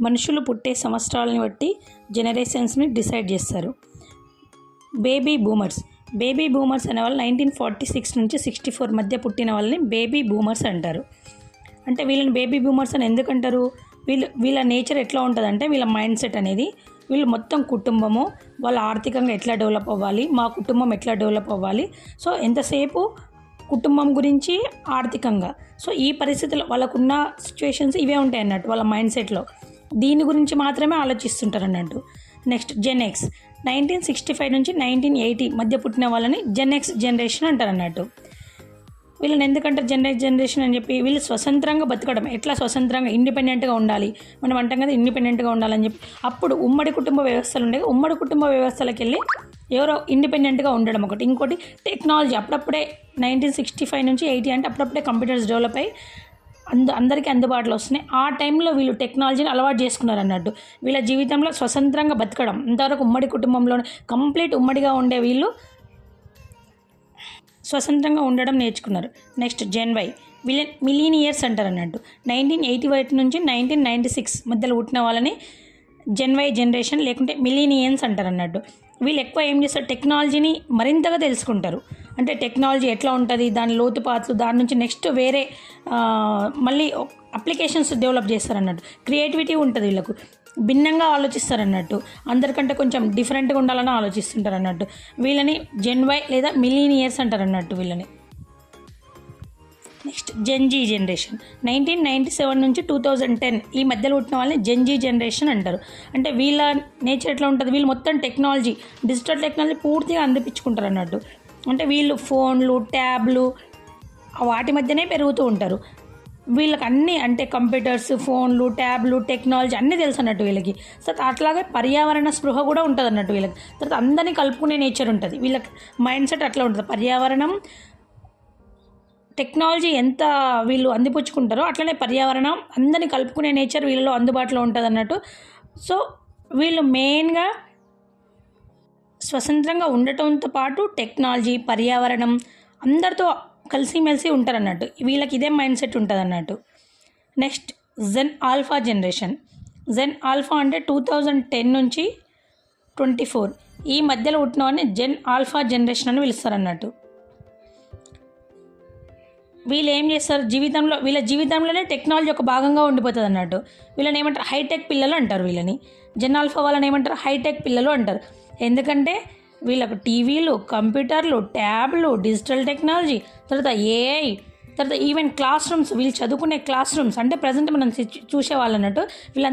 మనుషులు పుట్టే సంవత్సరాలని బట్టి జనరేషన్స్ని డిసైడ్ చేస్తారు. Baby boomers. బేబీ బూమర్స్ అనే వాళ్ళు నైన్టీన్ ఫార్టీ సిక్స్ నుంచి సిక్స్టీ ఫోర్ మధ్య పుట్టిన వాళ్ళని బేబీ బూమర్స్ అంటారు. అంటే వీళ్ళని బేబీ బూమర్స్ అని ఎందుకంటారు వీళ్ళు వీళ్ళ నేచర్ ఎట్లా ఉంటుందంటే వీళ్ళ మైండ్ సెట్ అనేది వీళ్ళు మొత్తం కుటుంబము వాళ్ళ ఆర్థికంగా ఎట్లా డెవలప్ అవ్వాలి మా కుటుంబం ఎట్లా డెవలప్ అవ్వాలి. సో ఎంతసేపు కుటుంబం గురించి ఆర్థికంగా. సో ఈ పరిస్థితుల్లో వాళ్ళకున్న సిచ్యువేషన్స్ ఇవే ఉంటాయి అన్నట్టు వాళ్ళ మైండ్ సెట్లో. దీని గురించి మాత్రమే ఆలోచిస్తుంటారు అన్నట్టు next gen X nineteen sixty five నుంచి నైన్టీన్ ఎయిటీ మధ్య పుట్టిన వాళ్ళని జెనెక్స్ జనరేషన్ అంటారు అన్నట్టు వీళ్ళని ఎందుకంటే జనరేట్ జనరేషన్ అని చెప్పి వీళ్ళు స్వతంత్రంగా బతకడం ఎట్లా స్వతంత్రంగా ఇండిపెండెంట్గా ఉండాలి? మనం అంటాం కదా ఇండిపెండెంట్గా ఉండాలని చెప్పి. అప్పుడు ఉమ్మడి కుటుంబ వ్యవస్థలు ఉండేవి. ఉమ్మడి కుటుంబ వ్యవస్థలకు వెళ్ళి ఎవరో ఇండిపెండెంట్గా ఉండడం ఒకటి. ఇంకోటి టెక్నాలజీ అప్పుడప్పుడే నైన్టీన్ సిక్స్టీ ఫైవ్ నుంచి ఎయిటీ అంటే అప్పుడప్పుడే కంప్యూటర్స్ డెవలప్ అయ్యి అందు అందరికీ అందుబాటులో వస్తున్నాయి. ఆ టైంలో వీళ్ళు టెక్నాలజీని అలవాటు చేసుకున్నారు అన్నట్టు. వీళ్ళ జీవితంలో స్వతంత్రంగా బతకడం ఇంతవరకు ఉమ్మడి కుటుంబంలోనే కంప్లీట్ ఉమ్మడిగా ఉండే వీళ్ళు స్వతంత్రంగా ఉండడం నేర్చుకున్నారు. Next gen Y. విలియన్ మిలీనియర్స్ అంటారు అన్నట్టు. నైన్టీన్ ఎయిటీ వైట్ నుంచి నైన్టీన్ నైంటీ సిక్స్ మధ్యలో పుట్టిన వాళ్ళని జెన్ వై జనరేషన్ లేకుంటే మిలీనియన్స్ అంటారు అన్నట్టు. వీళ్ళు ఎక్కువ ఏం చేస్తారు? టెక్నాలజీని మరింతగా తెలుసుకుంటారు. అంటే టెక్నాలజీ ఎట్లా ఉంటుంది దాని లోతుపాట్లు దాని నుంచి నెక్స్ట్ వేరే మళ్ళీ అప్లికేషన్స్ డెవలప్ చేస్తారన్నట్టు. క్రియేటివిటీ ఉంటుంది వీళ్ళకు. భిన్నంగా ఆలోచిస్తారు అన్నట్టు అందరికంటే కొంచెం డిఫరెంట్గా ఉండాలని ఆలోచిస్తుంటారు అన్నట్టు వీళ్ళని జెన్వై లేదా మిలీనియర్స్ అంటారు అన్నట్టు వీళ్ళని. Next gen Z generation nineteen ninety seven నుంచి టూ థౌజండ్ టెన్ ఈ మధ్యలో పుట్టిన వాళ్ళని జెన్జీ జనరేషన్ అంటారు. అంటే వీళ్ళ నేచర్ ఎట్లా ఉంటుంది? వీళ్ళు మొత్తం టెక్నాలజీ డిజిటల్ టెక్నాలజీ పూర్తిగా అందిపించుకుంటారు అన్నట్టు అంటే వీళ్ళు ఫోన్లు ట్యాబ్లు వాటి మధ్యనే పెరుగుతూ ఉంటారు. వీళ్ళకి అన్నీ అంటే కంప్యూటర్స్ ఫోన్లు ట్యాబ్లు టెక్నాలజీ అన్నీ తెలుసు అన్నట్టు వీళ్ళకి. సో అట్లాగే పర్యావరణ స్పృహ కూడా ఉంటుంది అన్నట్టు వీళ్ళకి. తర్వాత అందరినీ కలుపుకునే నేచర్ ఉంటుంది. వీళ్ళకి మైండ్ సెట్ అట్లా ఉంటుంది. పర్యావరణం టెక్నాలజీ ఎంత వీళ్ళు అందిపుచ్చుకుంటారో అట్లనే పర్యావరణం అందరినీ కలుపుకునే నేచర్ వీళ్ళలో అందుబాటులో ఉంటుంది అన్నట్టు సో వీళ్ళు మెయిన్గా స్వతంత్రంగా ఉండటంతో పాటు టెక్నాలజీ పర్యావరణం అందరితో కలిసిమెలిసి ఉంటారు అన్నట్టు వీళ్ళకి ఇదే మైండ్ సెట్ ఉంటుంది అన్నట్టు next gen alpha generation. Gen alpha అంటే టూ థౌజండ్ టెన్ నుంచి ట్వంటీ ఫోర్. ఈ మధ్యలో పుట్టిన జెన్ ఆల్ఫా జనరేషన్ అని పిలుస్తారు అన్నట్టు వీళ్ళు ఏం చేస్తారు? జీవితంలో వీళ్ళ జీవితంలోనే టెక్నాలజీ ఒక భాగంగా ఉండిపోతుంది అన్నట్టు వీళ్ళని ఏమంటారు? హైటెక్ పిల్లలు అంటారు వీళ్ళని. జెన్ ఆల్ఫా వాళ్ళని ఏమంటారు? హైటెక్ పిల్లలు అంటారు. ఎందుకంటే వీళ్ళకు టీవీలు కంప్యూటర్లు ట్యాబ్లు డిజిటల్ టెక్నాలజీ తర్వాత ఏఐ తర్వాత ఈవెన్ క్లాస్ రూమ్స్ వీళ్ళు చదువుకునే క్లాస్ రూమ్స్ అంటే ప్రజెంట్ మనం చూసే వాళ్ళు అన్నట్టు వీళ్ళ